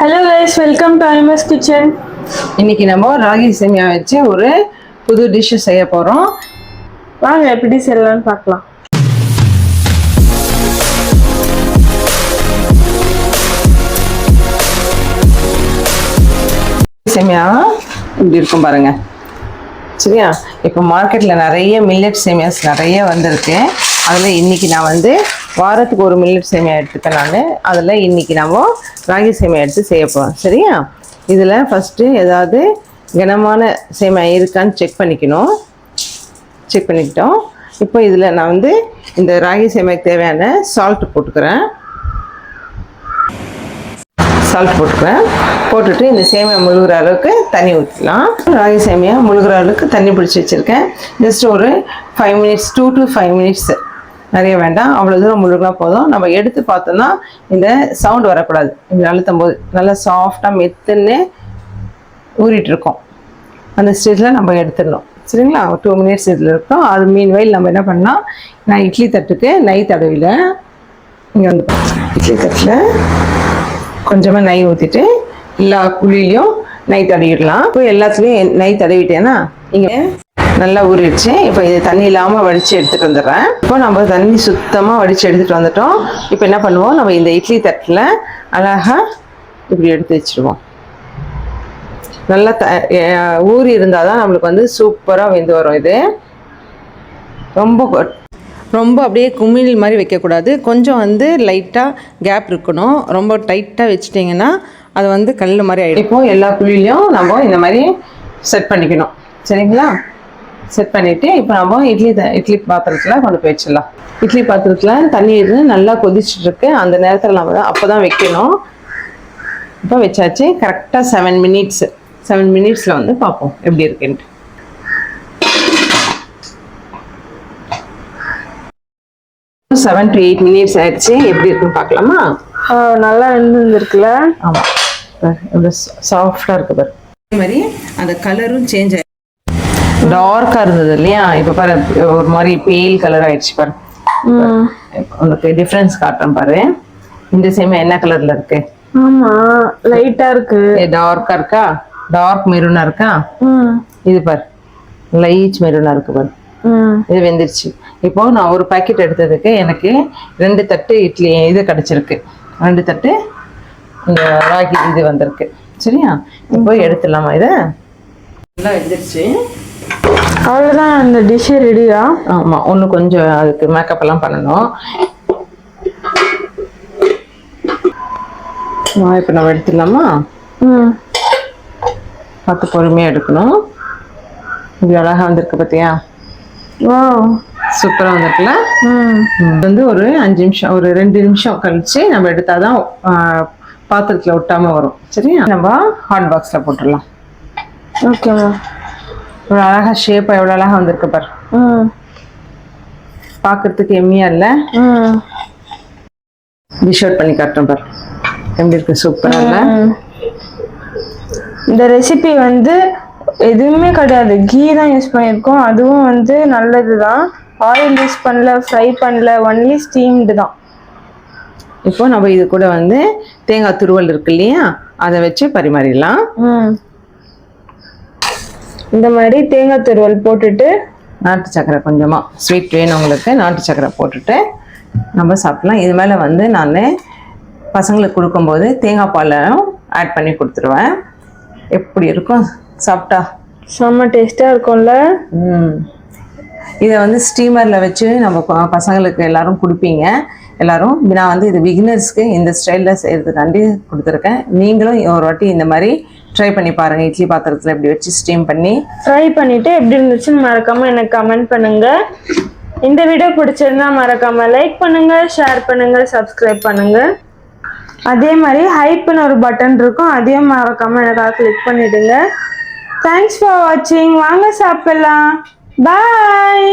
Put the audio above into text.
Hello guys welcome to Anima's kitchen இன்னைக்கு நம்ம ராகி சேமியா வச்சு ஒரு புது டிஷ் செய்ய போறோம். வாங்க எப்படி செய்யலாம்னு பார்க்கலாம். சேமியா இப்படி இருக்கும் பாருங்க. சரியா? இப்போ மார்க்கெட்டில் நிறைய மில்லட் சேமியாஸ் நிறைய வந்திருக்கு. அதில் இன்னைக்கு நான் வந்து வாரத்துக்கு ஒரு மில்லட் சேமியா எடுத்துக்கேன் நான். அதில் இன்னைக்கு நம்ம ராகி சேமியா எடுத்து செய்ய போகிறோம் சரியா? இதில் ஃபஸ்ட்டு ஏதாவது கனமான சேமியா இருக்கான்னு செக் பண்ணிக்கணும். செக் பண்ணிக்கிட்டோம். இப்போ இதில் நான் வந்து இந்த ராகி சேமியாக்கு தேவையான சால்ட் போட்டுக்கிறேன். சால்ட் போட்டுக்கிறேன். போட்டுட்டு இந்த சேமியா முழுகிற அளவுக்கு தண்ணி ஊற்றிக்கலாம் ராகி சேமியா முழுகிற அளவுக்கு தண்ணி பிடிச்சி வச்சுருக்கேன். ஜஸ்ட் ஒரு five minutes two to five minutes நிறைய வேண்டாம். அவ்வளோ தூரம் முழுகினா போதும். நம்ம எடுத்து பார்த்தோம்னா இந்த சவுண்ட் வரக்கூடாது. இப்படி அழுத்தும் போது நல்லா சாஃப்டாக மெத்துன்னு ஊறிட்டு இருக்கோம் அந்த ஸ்டேஜில் நம்ம எடுத்துடணும். சரிங்களா? ஒரு டூ மினிட்ஸ் இதில் இருக்கோம் அது மீன் வயல் நம்ம என்ன பண்ணால் நான் இட்லி தட்டுக்கு நெய் தடவில இங்கே வந்து இட்லி தட்டில் கொஞ்சமாக நெய் ஊற்றிட்டு எல்லா குழியிலையும் நெய் தடவிடலாம். இப்போ எல்லாத்துலேயும் நெய் தடவிட்டேன்னா இங்கே நல்லா ஊறிடுச்சு. இப்போ இது தண்ணி இல்லாமல் வடித்து எடுத்துகிட்டு வந்துடுறேன். இப்போ நம்ம தண்ணி சுத்தமாக வடித்து எடுத்துகிட்டு வந்துட்டோம். இப்போ என்ன பண்ணுவோம்? நம்ம இந்த இட்லி தட்டில் அழகாக இப்படி எடுத்து வச்சுருவோம். நல்லா த ஊறி இருந்தால் தான் நம்மளுக்கு வந்து சூப்பராக வெந்து வரும் இது. ரொம்ப ரொம்ப அப்படியே குமிழ் மாதிரி வைக்கக்கூடாது. கொஞ்சம் வந்து லைட்டாக கேப் இருக்கணும். ரொம்ப டைட்டாக வச்சிட்டிங்கன்னா அது வந்து கல் மாதிரி ஆகிடும் இப்போ எல்லா குழிலையும் நம்ம இந்த மாதிரி செட் பண்ணிக்கணும். சரிங்களா? செட் பண்ணிவிட்டு இப்போ நம்ம இட்லி இட்லி பாத்திரத்தில் கொண்டு போய் வச்சிடலாம். இட்லி பாத்திரத்தில் தண்ணி இருந்து நல்லா கொதிச்சுட்டு இருக்கு அந்த நேரத்தில் நம்ம அப்போ தான் வைக்கணும். இப்போ வச்சாச்சு. கரெக்டாக செவன் மினிட்ஸ் செவன் மினிட்ஸில் வந்து பார்ப்போம். எப்படி இருக்குன்ட்டு. செவன் டு எயிட் மினிட்ஸ் ஆயிடுச்சு. எப்படி இருக்குன்னு பார்க்கலாமா? நல்லா வெந்துருக்குல்ல ஆமாம் எவ்வளோ சாஃப்டாக இருக்கு பாரு. அதே மாதிரி அந்த கலரும் சேஞ்ச் ஆயிடுச்சு. டார்க்காக இருந்தது இல்லையா? இப்போ பாரு ஒரு மாதிரி பேல் கலர் ஆயிடுச்சு பாரு. உனக்கு டிஃப்ரென்ஸ் காட்டுறேன் பாரு. இந்த சேமியா என்ன கலர்ல இருக்கு? ஆமா லைட்டா இருக்கு. டார்க்கா இருக்கா? டார்க் மெரூனா இருக்கா? இது பாரு லைட் மெரூனா இருக்கு பாரு. இது வெந்துருச்சு. இப்போ நான் ஒரு பாக்கெட் எடுத்ததுக்கு எனக்கு ரெண்டு தட்டு இட்லி இது கிடைச்சிருக்கு. ரெண்டு தட்டு இந்த ராகி இது வந்திருக்கு. சரியா? இப்போ எடுத்துடலாமா இதை? நல்லா வெந்துருச்சு. அவ்வளோதான் அந்த டிஷ்ஷு ரெடியா ஆமாம் ஒன்று கொஞ்சம் அதுக்கு மேக்கப் எல்லாம் பண்ணணும். இப்போ நம்ம எடுத்துடலாமா? ம். பார்த்து பொறுமையாக எடுக்கணும். இது அழகாக வந்திருக்கு பார்த்தியா வா சூப்பராக வந்திருக்குல்ல? ம். இது வந்து ஒரு அஞ்சு நிமிஷம் ஒரு ரெண்டு நிமிஷம் கழிச்சு நம்ம எடுத்தாதான் பாத்திரத்தில் ஒட்டாம வரும். சரியா? நம்ம ஹாட் பாக்ஸில் போட்டுடலாம். ஓகேம்மா ஒரு அழகா ஷேப்பாக எவ்வளோ அழகாக வந்திருக்கு பாரு. ம். பார்க்கறதுக்கு எம்மியா இல்லை. ம். டிஷ் அவுட் பண்ணி காட்டுறேன் பாரு. எப்படி இருக்கு? சூப்பராக இல்லை. இந்த ரெசிபி வந்து எதுவுமே கிடையாது. கீ தான் யூஸ் பண்ணியிருக்கோம். அதுவும் வந்து நல்லது தான் ஆயில் யூஸ் பண்ணல ஃப்ரை பண்ணல. ஒன்லி ஸ்டீம்டு தான். இப்போ நம்ம இது கூட வந்து தேங்காய் துருவல் இருக்கு இல்லையா? அதை வச்சு பரிமாறிடலாம். இந்த மாதிரி தேங்காய் துருவல் போட்டுட்டு நாட்டு சக்கரை கொஞ்சமாக ஸ்வீட் வேணும் உங்களுக்கு நாட்டு சக்கரை போட்டுட்டு நம்ம சாப்பிடலாம். இது மேலே வந்து நான் பசங்களுக்கு கொடுக்கும்போது தேங்காய் பாலும் ஆட் பண்ணி கொடுத்துருவேன். எப்படி இருக்கும்? சாப்பிட்டா? செம்ம டேஸ்ட்டாக இருக்கும்ல. ம். இதை வந்து ஸ்டீமரில் வச்சு நம்ம பசங்களுக்கு எல்லாரும் கொடுப்பீங்க. எல்லோரும் நான் வந்து இது பிகினர்ஸ்க்கு இந்த ஸ்டைலில் செய்கிறதுக்காண்டி கொடுத்துருக்கேன். நீங்களும் ஒரு வாட்டி இந்த மாதிரி ட்ரை பண்ணி பாருங்கள் இட்லி பாத்திரத்தில் இப்படி வச்சு ஸ்டீம் பண்ணி. ட்ரை பண்ணிவிட்டு எப்படி இருந்துச்சுன்னு மறக்காமல் எனக்கு கமெண்ட் பண்ணுங்கள் இந்த வீடியோ பிடிச்சிருந்தா மறக்காமல் லைக் பண்ணுங்கள் ஷேர் பண்ணுங்கள் சப்ஸ்கிரைப் பண்ணுங்கள் அதே மாதிரி ஹைப்னு ஒரு பட்டன் இருக்கும். அதையும் மறக்காமல் எனக்காக கிளிக் பண்ணிவிடுங்க தேங்க்ஸ் ஃபார் வாட்சிங் வாங்க சாப்பிட்லாம். பாய்